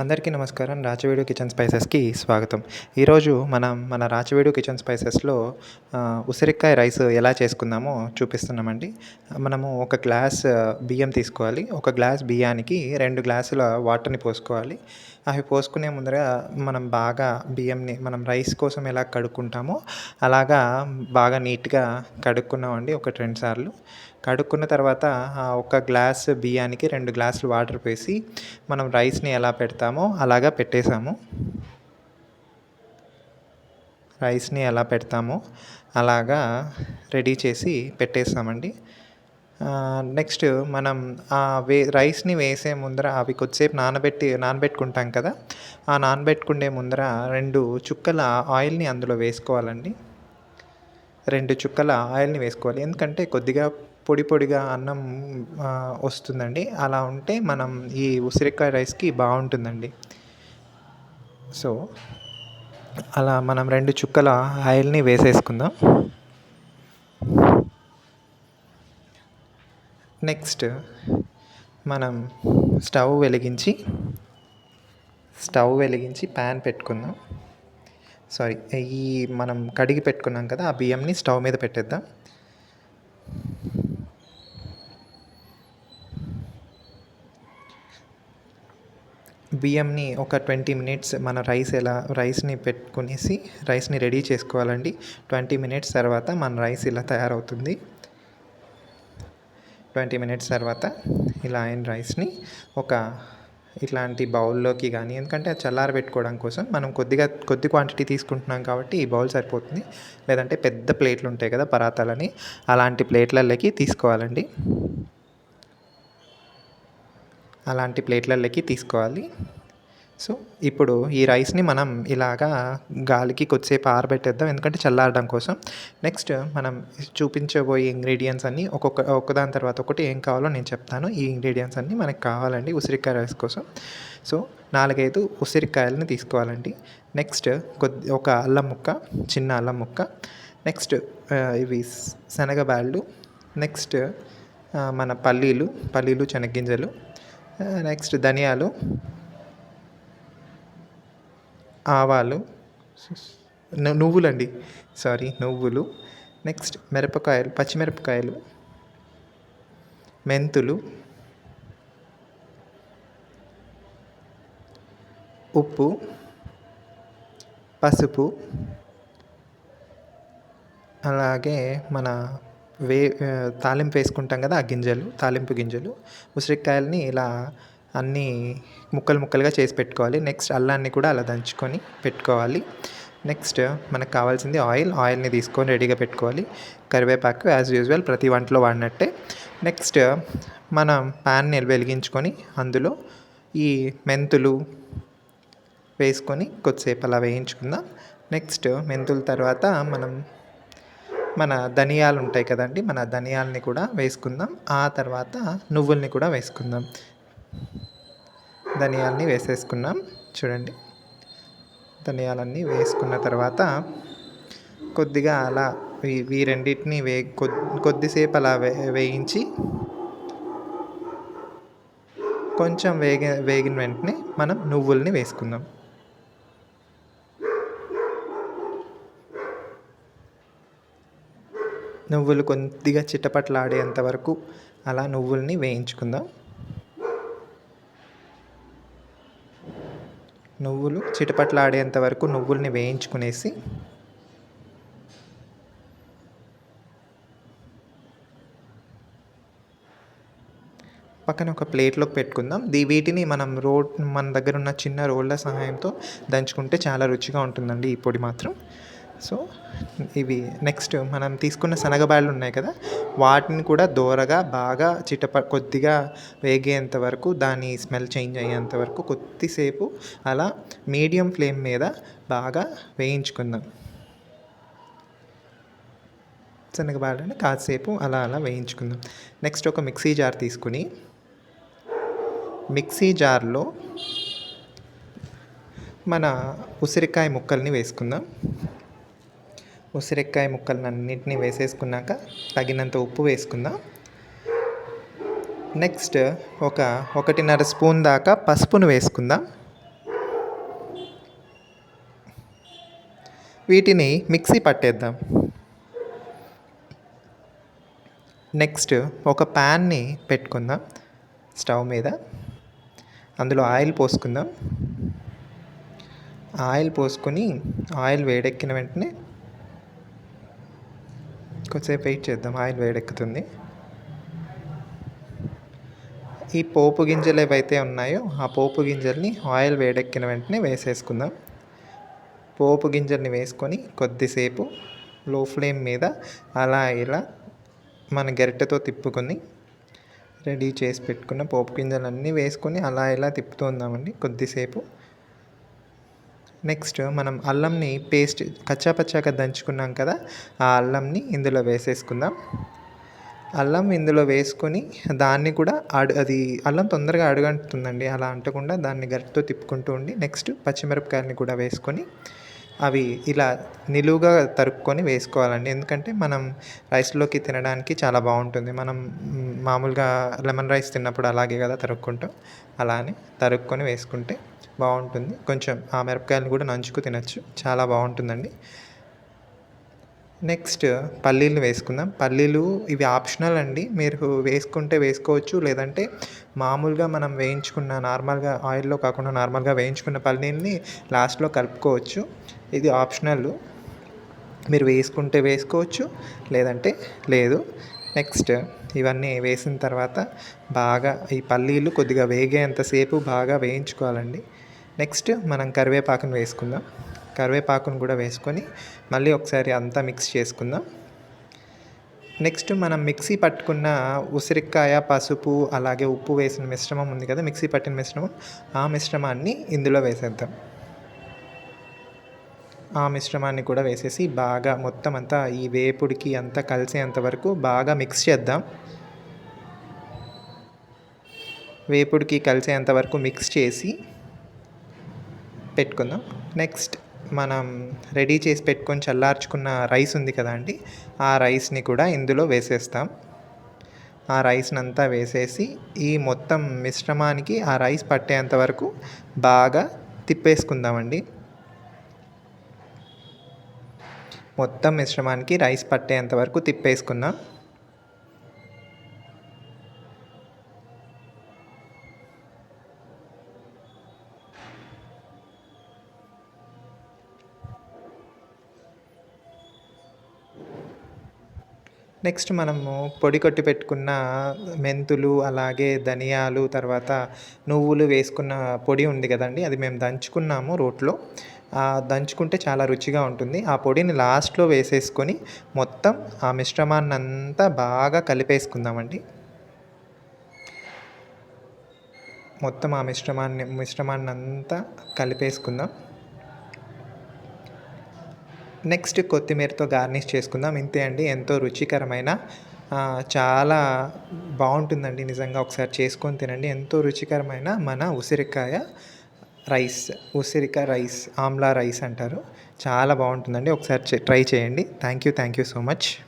అందరికీ నమస్కారం. రాచవేడు కిచెన్ స్పైసెస్కి స్వాగతం. ఈరోజు మనం మన రాచవేడు కిచెన్ స్పైసెస్లో ఉసిరికాయ రైస్ ఎలా చేసుకుందామో చూపిస్తున్నామండి. మనము ఒక గ్లాస్ బియ్యం తీసుకోవాలి. ఒక గ్లాస్ బియ్యానికి రెండు గ్లాసుల వాటర్ని పోసుకోవాలి. అవి పోసుకునే ముందర మనం బాగా బియ్యంని మనం రైస్ కోసం ఎలా కడుక్కుంటామో అలాగా బాగా నీట్గా కడుక్కున్నామండి. ఒక రెండు సార్లు. కడుక్కున్న తర్వాత ఒక గ్లాస్ బియ్యానికి రెండు గ్లాసులు వాటర్ పోసి మనం రైస్ని ఎలా పెడతామో అలాగా పెట్టేసాము రైస్ని ఎలా పెడతామో అలాగా రెడీ చేసి పెట్టేస్తామండి. నెక్స్ట్ మనం ఆ వే రైస్ని వేసే ముందర అవి కొద్దిసేపు నానబెట్టి నానబెట్టుకుంటాం కదా ఆ నానబెట్టుకునే ముందర రెండు చుక్కల ఆయిల్ని అందులో వేసుకోవాలండి. రెండు చుక్కల ఆయిల్ని వేసుకోవాలి. ఎందుకంటే కొద్దిగా పొడి పొడిగా అన్నం వస్తుందండి. అలా ఉంటే మనం ఈ ఉసిరికాయ రైస్కి బాగుంటుందండి. సో అలా మనం రెండు చుక్కల ఆయిల్ని వేసేసుకుందాం. నెక్స్ట్ మనం స్టవ్ వెలిగించి స్టవ్ వెలిగించి ప్యాన్ పెట్టుకుందాం. సారీ ఈ మనం కడిగి పెట్టుకున్నాం కదా ఆ బియ్యంని స్టవ్ మీద పెట్టేద్దాం. బియ్యంని ఒక ట్వంటీ మినిట్స్ మన రైస్ ఎలా రైస్ని పెట్టుకునేసి రైస్ని రెడీ చేసుకోవాలండి. ట్వంటీ మినిట్స్ తర్వాత మన రైస్ ఇలా తయారవుతుంది. ట్వంటీ మినిట్స్ తర్వాత ఇలా అయిన రైస్ని ఒక ఇట్లాంటి బౌల్లోకి కానీ ఎందుకంటే అది చల్లార పెట్టుకోవడం కోసం మనం కొద్దిగా కొద్ది క్వాంటిటీ తీసుకుంటున్నాం కాబట్టి ఈ బౌల్ సరిపోతుంది. లేదంటే పెద్ద ప్లేట్లు ఉంటాయి కదా పరాతాలని అలాంటి ప్లేట్లలోకి తీసుకోవాలండి. అలాంటి ప్లేట్లలోకి తీసుకోవాలి. సో ఇప్పుడు ఈ రైస్ని మనం ఇలాగా గాలికి కొద్దిసేపు ఆరబెట్టేద్దాం. ఎందుకంటే చల్లారడం కోసం. నెక్స్ట్ మనం చూపించబోయే ఇంగ్రీడియంట్స్ అన్నీ ఒక్కొక్క ఒకదాని తర్వాత ఒకటి ఏం కావాలో నేను చెప్తాను. ఈ ఇంగ్రీడియంట్స్ అన్నీ మనకు కావాలండి ఉసిరికాయ రైస్ కోసం. సో నాలుగైదు ఉసిరికాయలని తీసుకోవాలండి. నెక్స్ట్ కొద్ది ఒక అల్లం ముక్క చిన్న అల్లం ముక్క. నెక్స్ట్ ఇవి శనగ బ్యాళ్ళు. నెక్స్ట్ మన పల్లీలు పల్లీలు శనగ్గింజలు. నెక్స్ట్ ధనియాలు ఆవాలు నువ్వులండి. సారీ నువ్వులు. నెక్స్ట్ మిరపకాయలు పచ్చిమిరపకాయలు మెంతులు ఉప్పు పసుపు అలాగే మన వే తాలింపు వేసుకుంటాం కదా ఆ గింజలు తాలింపు గింజలు. ఉసిరికాయలని ఇలా అన్నీ ముక్కలు ముక్కలుగా చేసి పెట్టుకోవాలి. నెక్స్ట్ అల్లాన్ని కూడా అలా దంచుకొని పెట్టుకోవాలి. నెక్స్ట్ మనకు కావాల్సింది ఆయిల్. ఆయిల్ని తీసుకొని రెడీగా పెట్టుకోవాలి. కరివేపాకు యాజ్ యూజువల్ ప్రతి వంటలో వాడినట్టే. నెక్స్ట్ మనం ప్యాన్ని వెలిగించుకొని అందులో ఈ మెంతులు వేసుకొని కొద్దిసేపు అలా వేయించుకుందాం. నెక్స్ట్ మెంతుల తర్వాత మనం మన ధనియాలు ఉంటాయి కదండి మన ధనియాలని కూడా వేసుకుందాం. ఆ తర్వాత నువ్వుల్ని కూడా వేసుకుందాం. ధనియాలని వేసేసుకున్నాం. చూడండి. ధనియాలన్నీ వేసుకున్న తర్వాత కొద్దిగా అలా ఈ రెండింటిని వే కొద్దిసేపు అలా వే వేయించి కొంచెం వేగి వేగిన వెంటనే మనం నువ్వుల్ని వేసుకుందాం. నువ్వులు కొద్దిగా చిట్టపట్లాడేంత వరకు అలా నువ్వుల్ని వేయించుకుందాం. నువ్వులు చిటపట్లాడేంత వరకు నువ్వుల్ని వేయించుకునేసి పక్కన ఒక ప్లేట్లోకి పెట్టుకుందాం. దీ వీటిని మనం రోడ్ మన దగ్గర ఉన్న చిన్న రోళ్ళ సహాయంతో దంచుకుంటే చాలా రుచిగా ఉంటుందండి ఈ పొడి మాత్రం. సో ఇవి నెక్స్ట్ మనం తీసుకున్న శనగబాళ్ళు ఉన్నాయి కదా వాటిని కూడా దోరగా బాగా చిటప కొద్దిగా వేగేంత వరకు దాని స్మెల్ చేంజ్ అయ్యేంత వరకు కొద్దిసేపు అలా మీడియం ఫ్లేమ్ మీద బాగా వేయించుకుందాం. శనగబాళ్ళని కాసేపు అలా అలా వేయించుకుందాం. నెక్స్ట్ ఒక మిక్సీ జార్ తీసుకుని మిక్సీ జార్లో మన ఉసిరికాయ ముక్కల్ని వేసుకుందాం. ఉసిరికాయ ముక్కలన్నింటినీ వేసేసుకున్నాక తగినంత ఉప్పు వేసుకుందాం. నెక్స్ట్ ఒక ఒకటిన్నర స్పూన్ దాకా పసుపును వేసుకుందాం. వీటిని మిక్సీ పట్టేద్దాం. నెక్స్ట్ ఒక ప్యాన్ని పెట్టుకుందాం స్టవ్ మీద. అందులో ఆయిల్ పోసుకుందాం. ఆయిల్ పోసుకొని ఆయిల్ వేడెక్కిన వెంటనే కొద్దిసేపు వెయిట్ చేద్దాం. ఆయిల్ వేడెక్కుతుంది. ఈ పోపు గింజలు ఏవైతే ఉన్నాయో ఆ పోపు గింజల్ని ఆయిల్ వేడెక్కిన వెంటనే వేసేసుకుందాం. పోపు గింజల్ని వేసుకొని కొద్దిసేపు లో ఫ్లేమ్ మీద అలా ఇలా మన గరిటెతో తిప్పుకొని రెడీ చేసి పెట్టుకున్న పోపు గింజలన్నీ వేసుకొని అలా ఇలా తిప్పుతూ ఉందామండి. కొద్దిసేపు నెక్స్ట్ మనం అల్లంని పేస్ట్ కచ్చాపచ్చాగా దంచుకున్నాం కదా ఆ అల్లంని ఇందులో వేసేసుకుందాం. అల్లం ఇందులో వేసుకొని దాన్ని కూడా అడు అది అల్లం తొందరగా అడుగంటుతుందండి అలా అంటకుండా దాన్ని గరిటతో తిప్పుకుంటూ ఉండి నెక్స్ట్ పచ్చిమిరపకాయలని కూడా వేసుకొని అవి ఇలా నిలువుగా తరుక్కొని వేసుకోవాలండి. ఎందుకంటే మనం రైస్లోకి తినడానికి చాలా బాగుంటుంది. మనం మామూలుగా లెమన్ రైస్ తిన్నప్పుడు అలాగే కదా తరుక్కుంటాం. అలానే తరుక్కొని వేసుకుంటే బాగుంటుంది. కొంచెం ఆ మిరపకాయలను కూడా నంచుకు తినచ్చు. చాలా బాగుంటుందండి. నెక్స్ట్ పల్లీలు వేసుకుందాం. పల్లీలు ఇవి ఆప్షనల్ అండి. మీరు వేసుకుంటే వేసుకోవచ్చు. లేదంటే మామూలుగా మనం వేయించుకున్న నార్మల్గా ఆయిల్లో కాకుండా నార్మల్గా వేయించుకున్న పల్లీల్ని లాస్ట్లో కలుపుకోవచ్చు. ఇది ఆప్షనల్. మీరు వేసుకుంటే వేసుకోవచ్చు. లేదంటే లేదు. నెక్స్ట్ ఇవన్నీ వేసిన తర్వాత బాగా ఈ పల్లీలు కొద్దిగా వేగేంతసేపు బాగా వేయించుకోవాలండి. నెక్స్ట్ మనం కరివేపాకును వేసుకుందాం. కరివేపాకును కూడా వేసుకొని మళ్ళీ ఒకసారి అంతా మిక్స్ చేసుకుందాం. నెక్స్ట్ మనం మిక్సీ పట్టుకున్న ఉసిరికాయ పసుపు అలాగే ఉప్పు వేసిన మిశ్రమం ఉంది కదా మిక్సీ పట్టిన మిశ్రమం ఆ మిశ్రమాన్ని ఇందులో వేసేద్దాం. ఆ మిశ్రమాన్ని కూడా వేసేసి బాగా మొత్తం అంతా ఈ వేపుడికి అంతా కలిసేంత వరకు బాగా మిక్స్ చేద్దాం. వేపుడికి కలిసేంత వరకు మిక్స్ చేసి పెట్టుకుందాం. నెక్స్ట్ మనం రెడీ చేసి పెట్టుకొని చల్లార్చుకున్న రైస్ ఉంది కదా అండి ఆ రైస్ని కూడా ఇందులో వేసేస్తాం. ఆ రైస్ని అంతా వేసేసి ఈ మొత్తం మిశ్రమానికి ఆ రైస్ పట్టేంత వరకు బాగా తిప్పేసుకుందామండి. మొత్తం మిశ్రమానికి రైస్ పట్టేంత వరకు తిప్పేసుకున్నాం నెక్స్ట్ మనము పొడి కొట్టి పెట్టుకున్న మెంతులు అలాగే ధనియాలు తర్వాత నువ్వులు వేసుకున్న పొడి ఉంది కదండి అది మేము దంచుకున్నాము రోట్లో. దంచుకుంటే చాలా రుచిగా ఉంటుంది. ఆ పొడిని లాస్ట్లో వేసేసుకొని మొత్తం ఆ మిశ్రమాన్ని అంతా బాగా కలిపేసుకుందామండి. మొత్తం ఆ మిశ్రమాన్ని మిశ్రమాన్ని అంతా కలిపేసుకుందాం. నెక్స్ట్ కొత్తిమీరతో గార్నిష్ చేసుకుందాం. ఇంతే అండి. ఎంతో రుచికరమైన చాలా బాగుంటుందండి నిజంగా ఒకసారి చేసుకొని తినండి. ఎంతో రుచికరమైన మన ఉసిరికాయ రైస్ ఉసిరికాయ రైస్ ఆమ్లా రైస్ అంటారు. చాలా బాగుంటుందండి. ఒకసారి ట్రై చేయండి. Thank you thank you so much.